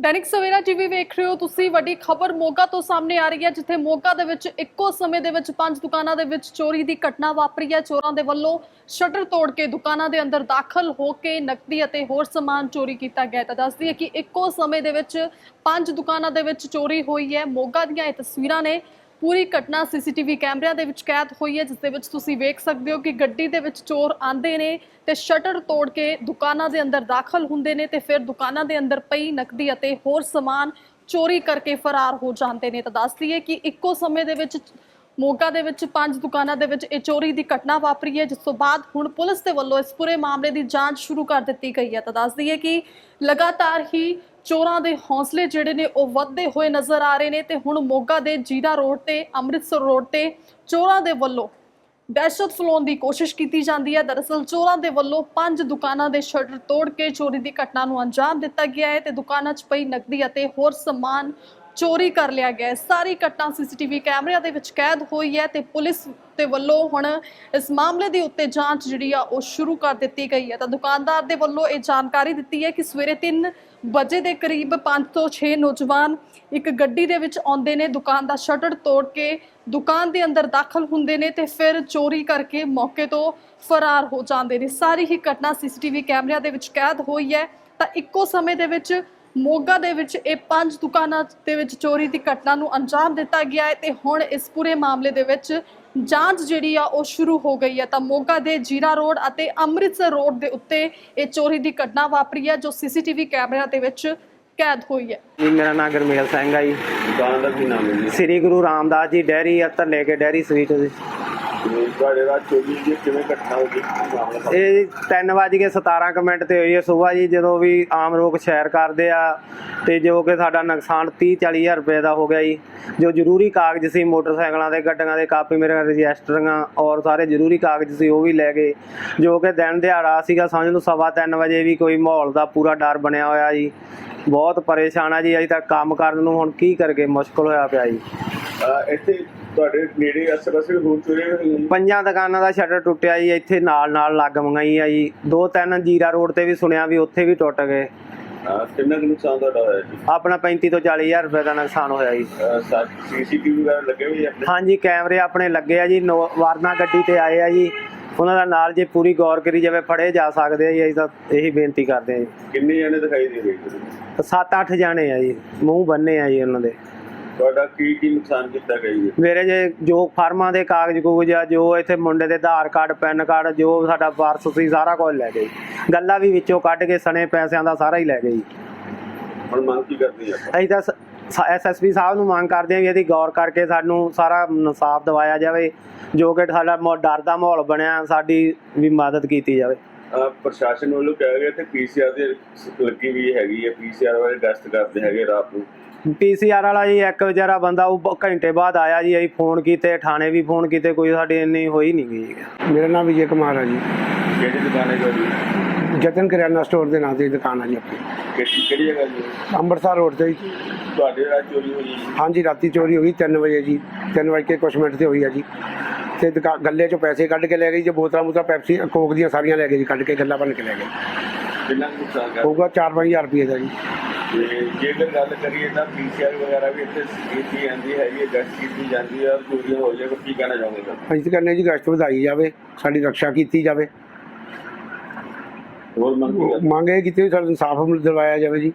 Dainik Savera TV ਵੇਖ ਰਹੇ ਹੋ ਤੁਸੀਂ। ਵੱਡੀ ਖਬਰ ਮੋਗਾ ਤੋਂ ਸਾਹਮਣੇ ਆ ਰਹੀ ਹੈ, ਜਿੱਥੇ ਮੋਗਾ ਦੇ ਵਿੱਚ ਇੱਕੋ ਸਮੇਂ ਦੇ ਵਿੱਚ ਪੰਜ ਦੁਕਾਨਾਂ ਦੇ ਵਿੱਚ ਚੋਰੀ ਦੀ ਘਟਨਾ ਵਾਪਰੀ ਹੈ। ਚੋਰਾਂ ਦੇ ਵੱਲੋਂ ਸ਼ਟਰ ਤੋੜ ਕੇ ਦੁਕਾਨਾਂ ਦੇ ਅੰਦਰ ਦਾਖਲ ਹੋ ਕੇ ਨਕਦੀ ਅਤੇ ਹੋਰ ਸਮਾਨ ਚੋਰੀ ਕੀਤਾ ਗਿਆ ਤਾਂ ਦੱਸਦੀ ਹੈ ਕਿ ਇੱਕੋ ਸਮੇਂ ਦੇ ਵਿੱਚ ਪੰਜ ਦੁਕਾਨਾਂ ਦੇ ਵਿੱਚ ਚੋਰੀ ਹੋਈ ਹੈ। ਮੋਗਾ ਦੀਆਂ ਇਹ ਤਸਵੀਰਾਂ ਨੇ ਪੂਰੀ ਘਟਨਾ ਸੀਸੀਟੀਵੀ ਕੈਮਰਿਆਂ ਦੇ ਵਿੱਚ ਕੈਦ ਹੋਈ ਹੈ, ਜਿਸ ਦੇ ਵਿੱਚ ਤੁਸੀਂ ਵੇਖ ਸਕਦੇ ਹੋ ਕਿ ਗੱਡੀ ਦੇ ਵਿੱਚ ਚੋਰ ਆਂਦੇ ਨੇ ਤੇ ਸ਼ਟਰ ਤੋੜ ਕੇ ਦੁਕਾਨਾਂ ਦੇ ਅੰਦਰ ਦਾਖਲ ਹੁੰਦੇ ਨੇ ਤੇ ਫਿਰ ਦੁਕਾਨਾਂ ਦੇ ਅੰਦਰ ਪਈ ਨਕਦੀ ਅਤੇ ਹੋਰ ਸਮਾਨ ਚੋਰੀ ਕਰਕੇ ਫਰਾਰ ਹੋ ਜਾਂਦੇ ਨੇ। ਤਾਂ ਦੱਸ ਦਈਏ ਕਿ ਇੱਕੋ ਸਮੇਂ ਦੇ ਵਿੱਚ ਮੋਗਾ ਦੇ ਵਿੱਚ ਪੰਜ ਦੁਕਾਨਾਂ ਦੇ ਵਿੱਚ ਇਹ ਚੋਰੀ ਦੀ ਘਟਨਾ ਵਾਪਰੀ ਹੈ, ਜਿਸ ਤੋਂ ਬਾਅਦ ਹੁਣ ਪੁਲਿਸ ਦੇ ਵੱਲੋਂ ਇਸ ਪੂਰੇ ਮਾਮਲੇ ਦੀ ਜਾਂਚ ਸ਼ੁਰੂ ਕਰ ਦਿੱਤੀ ਗਈ ਹੈ। ਤਾਂ ਦੱਸ ਦਈਏ ਕਿ ਲਗਾਤਾਰ ਹੀ ਚੋਰਾਂ ਦੇ ਹੌਸਲੇ ਜਿਹੜੇ ਨੇ ਉਹ ਵੱਧਦੇ ਹੋਏ ਨਜ਼ਰ ਆ ਰਹੇ ਨੇ ਤੇ ਹੁਣ ਮੋਗਾ ਦੇ ਜੀਰਾ ਰੋਡ ਤੇ, ਅੰਮ੍ਰਿਤਸਰ ਰੋਡ ਤੇ ਚੋਰਾਂ ਦੇ ਵੱਲੋਂ ਦਹਿਸ਼ਤ ਫਲਾਉਣ ਦੀ ਕੋਸ਼ਿਸ਼ ਕੀਤੀ ਜਾਂਦੀ ਹੈ। ਦਰਅਸਲ ਚੋਰਾਂ ਦੇ ਵੱਲੋਂ ਪੰਜ ਦੁਕਾਨਾਂ ਦੇ ਸ਼ਟਰ ਤੋੜ ਕੇ ਚੋਰੀ ਦੀ ਘਟਨਾ ਨੂੰ ਅੰਜਾਮ ਦਿੱਤਾ ਗਿਆ ਹੈ ਤੇ ਦੁਕਾਨਾਂ 'ਚ ਪਈ ਨਕਦੀ ਅਤੇ ਹੋਰ ਸਮਾਨ ਚੋਰੀ ਕਰ ਲਿਆ ਗਿਆ ਸਾਰੀ ਘਟਨਾ ਸੀਸੀਟੀਵੀ ਕੈਮਰਿਆਂ ਦੇ ਵਿੱਚ ਕੈਦ ਹੋਈ ਹੈ ਤੇ ਪੁਲਿਸ ਦੇ ਵੱਲੋਂ ਹੁਣ ਇਸ ਮਾਮਲੇ ਦੇ ਉੱਤੇ ਜਾਂਚ ਜਿਹੜੀ ਆ, ਉਹ ਸ਼ੁਰੂ ਕਰ ਦਿੱਤੀ ਗਈ ਹੈ। ਤਾਂ ਦੁਕਾਨਦਾਰ ਦੇ ਵੱਲੋਂ ਇਹ ਜਾਣਕਾਰੀ ਦਿੱਤੀ ਹੈ ਕਿ ਸਵੇਰੇ 3 ਵਜੇ ਦੇ ਕਰੀਬ 5 ਤੋਂ 6 ਨੌਜਵਾਨ ਇੱਕ ਗੱਡੀ ਦੇ ਵਿੱਚ ਆਉਂਦੇ ਨੇ। ਦੁਕਾਨ ਦਾ ਸ਼ਟਰ ਤੋੜ ਕੇ ਦੁਕਾਨ ਦੇ ਅੰਦਰ ਦਾਖਲ ਹੁੰਦੇ ਨੇ ਤੇ ਫਿਰ ਚੋਰੀ ਕਰਕੇ ਮੌਕੇ ਤੋਂ ਫਰਾਰ ਹੋ ਜਾਂਦੇ ਨੇ। ਸਾਰੀ ਹੀ ਘਟਨਾ ਸੀਸੀਟੀਵੀ ਕੈਮਰਿਆਂ ਦੇ ਵਿੱਚ ਕੈਦ ਹੋਈ ਹੈ। ਤਾਂ ਇੱਕੋ ਸਮੇਂ ਦੇ ਵਿੱਚ ਮੋਗਾ ਦੇ ਵਿੱਚ ਇਹ ਪੰਜ ਦੁਕਾਨਾਂ ਦੇ ਵਿੱਚ ਚੋਰੀ ਦੀ ਘਟਨਾ ਨੂੰ ਅੰਜਾਮ ਦਿੱਤਾ ਗਿਆ ਹੈ ਤੇ ਹੁਣ ਇਸ ਪੂਰੇ ਮਾਮਲੇ ਦੇ ਵਿੱਚ ਜਾਂਚ ਜਿਹੜੀ ਆ ਉਹ ਸ਼ੁਰੂ ਹੋ ਗਈ ਹੈ। ਤਾਂ ਮੋਗਾ ਦੇ ਜੀਰਾ ਰੋਡ ਅਤੇ ਅੰਮ੍ਰਿਤਸਰ ਰੋਡ ਦੇ ਉੱਤੇ ਇਹ ਚੋਰੀ ਦੀ ਘਟਨਾ ਵਾਪਰੀ ਹੈ ਜੋ ਸੀਸੀਟੀਵੀ ਕੈਮਰਿਆਂ ਦੇ ਵਿੱਚ ਕੈਦ ਹੋਈ ਹੈ। ਜੀ ਮੇਰਾ ਨਾਮ ਗੁਰਮੇਲ ਸਿੰਘ ਆ ਜੀ। ਦੁਕਾਨ ਦਾ ਕੀ ਨਾਮ ਹੈ ਜੀ? ਸ੍ਰੀ ਗੁਰੂ ਰਾਮਦਾਸ ਜੀ ਡੈਰੀ ਅਤਰ ਲੈ ਕੇ ਡੈਰੀ ਸਵੀਟ ਜੀ ਤੁਹਾਡੇ ਦਾ ਚੋਰੀ ਦੀ ਕਿਵੇਂ ਘਟਨਾ ਹੋ ਗਈ ਮਾਮਲਾ ਇਹ 3:17 ਕੁ ਮਿੰਟ ਤੇ ਹੋਈ ਹੈ ਸਵੇਰ ਜੀ, ਜਦੋਂ ਵੀ ਆਮ ਲੋਕ ਸ਼ੈਰ ਕਰਦੇ ਆ ਤੇ ਜੋ ਕਿ ਸਾਡਾ ਨੁਕਸਾਨ 30 40000 ਰੁਪਏ ਦਾ ਹੋ ਗਿਆ ਜੀ। ਜੋ ਜ਼ਰੂਰੀ ਕਾਗਜ਼ ਸੀ ਮੋਟਰਸਾਈਕਲਾਂ ਦੇ, ਗੱਡੀਆਂ ਦੇ, ਕਾਪੀ ਮੇਰੇ ਰਜਿਸਟਰੀਆਂ ਔਰ ਸਾਰੇ ਜ਼ਰੂਰੀ ਕਾਗਜ਼ ਸੀ, ਉਹ ਵੀ ਲੈ ਗਏ। ਜੋ ਕਿ ਦਿਨ ਦਿਹਾੜਾ ਸੀਗਾ, ਸਮਝ ਲਓ ਸਵਾ ਤਿੰਨ ਵਜੇ ਵੀ ਕੋਈ ਮਾਹੌਲ ਦਾ ਪੂਰਾ ਡਰ ਬਣਿਆ ਹੋਇਆ ਜੀ। ਬਹੁਤ ਪਰੇਸ਼ਾਨ ਆ ਜੀ, ਅਜੇ ਤੱਕ ਕੰਮ ਕਰਨ ਨੂੰ ਹੁਣ ਕੀ ਕਰਗੇ ਮੁਸ਼ਕਲ ਹੋਇਆ ਪਿਆ ਜੀ। ਇੱਥੇ ਤੁਹਾਡੇ ਨੇੜੇ ਅਸਰ-ਅਸਰ ਹੋਰ ਚੋਰੀ ਹੋਈ ਹੈ ਪੰਜਾਂ ਦੁਕਾਨਾਂ ਦਾ ਸ਼ਟਰ ਟੁੱਟਿਆ ਜੀ ਇੱਥੇ ਨਾਲ ਨਾਲ ਲੱਗ ਮੰਗਾਈ ਆ ਜੀ। ਦੋ ਤਿੰਨ ਜੀਰਾ ਰੋਡ ਤੇ ਵੀ ਸੁਣਿਆ ਵੀ ਉੱਥੇ ਵੀ ਟੁੱਟ ਗਏ। ਅਹ ਕਿੰਨਾ ਕੁ ਨੁਕਸਾਨ ਤੁਹਾਡਾ ਹੋਇਆ ਜੀ? ਆਪਣਾ 35 ਤੋਂ 40000 ਰੁਪਏ ਦਾ ਨੁਕਸਾਨ ਹੋਇਆ ਜੀ। ਸੀਸੀਟੀਵੀ ਵਗੈਰਾ ਲੱਗੇ ਹੋਏ ਆ ਆਪਣੇ? ਹਾਂਜੀ ਕੈਮਰੇ ਆਪਣੇ ਲੱਗੇ ਆ ਜੀ ਨੋ- ਵਾਰਨਾ ਗੱਡੀ ਤੇ ਆਏ ਆ ਜੀ। ਉਹਨਾਂ ਦਾ ਨਾਲ ਜੇ ਪੂਰੀ ਗੌਰ ਕਰੀ ਜਾਵੇ ਫੜੇ ਜਾ ਸਕਦੇ ਆ ਜੀ ਅਸੀਂ ਤਾਂ ਇਹੀ ਬੇਨਤੀ ਕਰਦੇ ਆ ਜੀ। ਕਿੰਨੇ ਜਣੇ ਦਿਖਾਈ ਦੇ ਰਹੇ ਜੀ? ਸੱਤ ਅੱਠ ਜਾਣੇ ਆ ਜੀ ਮੂੰਹ ਬੰਨੇ ਆ ਜੀ ਉਹਨਾਂ ਦੇ। ਤੁਹਾਡਾ ਕੀ ਕੀ ਨੁਕਸਾਨ ਕੀਤਾ ਗਿਆ ਜੀ ਮੇਰੇ ਜੇ ਜੋ ਫਾਰਮਾਂ ਦੇ ਕਾਗਜ਼ ਕੂਗਜ਼ ਆ ਜੋ ਇੱਥੇ ਮੁੰਡੇ ਦੇ ਆਧਾਰ ਕਾਰਡ ਪੈਨ ਕਾਰਡ ਜੋ ਸਾਡਾ ਵਾਰਸ ਸੀ ਸਾਰਾ ਕੁਝ ਲੈ ਗਏ। ਗੱਲਾਂ ਵੀ ਵਿੱਚੋਂ ਕੱਢ ਕੇ ਸਣੇ ਪੈਸਿਆਂ ਦਾ ਸਾਰਾ ਹੀ ਲੈ ਗਏ। ਜੀ ਹੁਣ ਮੰਗ ਕੀ ਕਰਦੇ ਆ ਆਪਾਂ? ਅਸੀਂ ਤਾਂ ਐਸਐਸਪੀ ਸਾਹਿਬ ਨੂੰ ਮੰਗ ਕਰਦੇ ਹਾਂ ਵੀ ਇਹਦੀ ਗੌਰ ਕਰਕੇ ਸਾਨੂੰ ਸਾਰਾ ਇਨਸਾਫ ਦਿਵਾਇਆ ਜਾਵੇ ਜੋ ਕਿ ਸਾਡਾ ਮੋ- ਡਰ ਦਾ ਮਾਹੌਲ ਬਣਿਆ ਸਾਡੀ ਵੀ ਮਦਦ ਕੀਤੀ ਜਾਵੇ। ਅਹ ਪ੍ਰਸ਼ਾਸਨ ਵੱਲੋਂ ਕਿਹਾ ਗਿਆ ਤੇ ਪੀਸੀਆਰ ਦੇ ਲੱਗੀ ਵੀ ਹੈਗੀ ਹੈ ਪੀਸੀਆਰ ਵਾਲੇ ਟੈਸਟ ਕਰਦੇ ਹੈਗੇ ਰਾਤ ਨੂੰ। ਪੀਸੀਆਰ ਵਾਲਾ ਜੀ ਇੱਕ ਵਿਚਾਰਾ ਬੰਦਾ ਉਹ ਘੰਟੇ ਬਾਅਦ ਆਇਆ ਜੀ ਅਸੀਂ ਫੋਨ ਕੀਤੇ ਥਾਣੇ ਵੀ ਫੋਨ ਕੀਤੇ ਕੋਈ ਸਾਡੀ ਇੰਨੀ ਹੋਈ ਨਹੀਂ ਗਈ ਮੇਰਾ ਨਾਮ ਵਿਜੇ ਕੁਮਾਰ ਹੈ ਜੀ। ਕਿਹੜੀ ਦੁਕਾਨ ਹੈ ਜੀ ਜਤਨ ਕਰਿਆਨਾ ਸਟੋਰ ਦੇ ਨਾਂ ਤੇ ਦੁਕਾਨ ਹੈ ਜੀ ਆਪਣੀ। ਕਿਹੜੀ ਕਿਹੜੀ ਜਗ੍ਹਾ ਜੀ? ਅੰਮ੍ਰਿਤਸਰ ਰੋਡ ਤੇ ਜੀ। ਤੁਹਾਡੇ ਨਾਲ ਚੋਰੀ ਹੋਈ ਜੀ। ਹਾਂਜੀ ਰਾਤੀ ਚੋਰੀ ਹੋ ਗਈ 3 ਵਜੇ ਜੀ। 3 ਵਜੇ ਕੇ ਕੁਛ ਮਿੰਟ ਤੇ ਹੋਈ ਹੈ ਜੀ। ਤੇ ਗੱਲੇ ਚੋਂ ਪੈਸੇ ਕੱਢ ਕੇ ਲੈ ਗਈ ਜੀ ਬੋਤਲਾਂ ਬੋਤਲਾਂ ਪੈਪਸੀ ਕੋਕ ਦੀਆਂ ਸਾਰੀਆਂ ਲੈ ਗਏ ਜੀ ਕੱਢ ਕੇ ਗੱਲਾਂ ਬਣ ਕੇ ਲੈ ਗਏ। ਕਿੰਨਾ ਨੁਕਸਾਨ ਹੋਊਗਾ 4-5000 ਰੁਪਏ ਦਾ ਜੀ। ਤੇ ਜੇਕਰ ਗੱਲ ਕਰੀਏ ਤਾਂ ਪੀਸੀਆਰ ਵਗੈਰਾ ਵੀ ਇੱਥੇ ਕੀਤੀ ਜਾਂਦੀ ਹੈਗੀ ਹੈ ਗਸ਼ਤ ਕੀਤੀ ਜਾਂਦੀ ਹੈ ਔਰ ਚੋਰੀਆਂ ਹੋ ਜਾਏ ਕੀ ਕਹਿਣਾ ਚਾਹੁੰਦੇ ਸਰ? ਅਸੀਂ ਤਾਂ ਕਹਿੰਦੇ ਜੀ ਗਸ਼ਤ ਵਧਾਈ ਜਾਵੇ ਸਾਡੀ ਰੱਖਿਆ ਕੀਤੀ ਜਾਵੇ। ਹੋਰ ਮੰਗ ਕੀ ਕਰਦੇ? ਮੰਗ ਇਹ ਕੀਤੀ ਵੀ ਸਾਨੂੰ ਇਨਸਾਫ ਦਿਲਵਾਇਆ ਜਾਵੇ ਜੀ।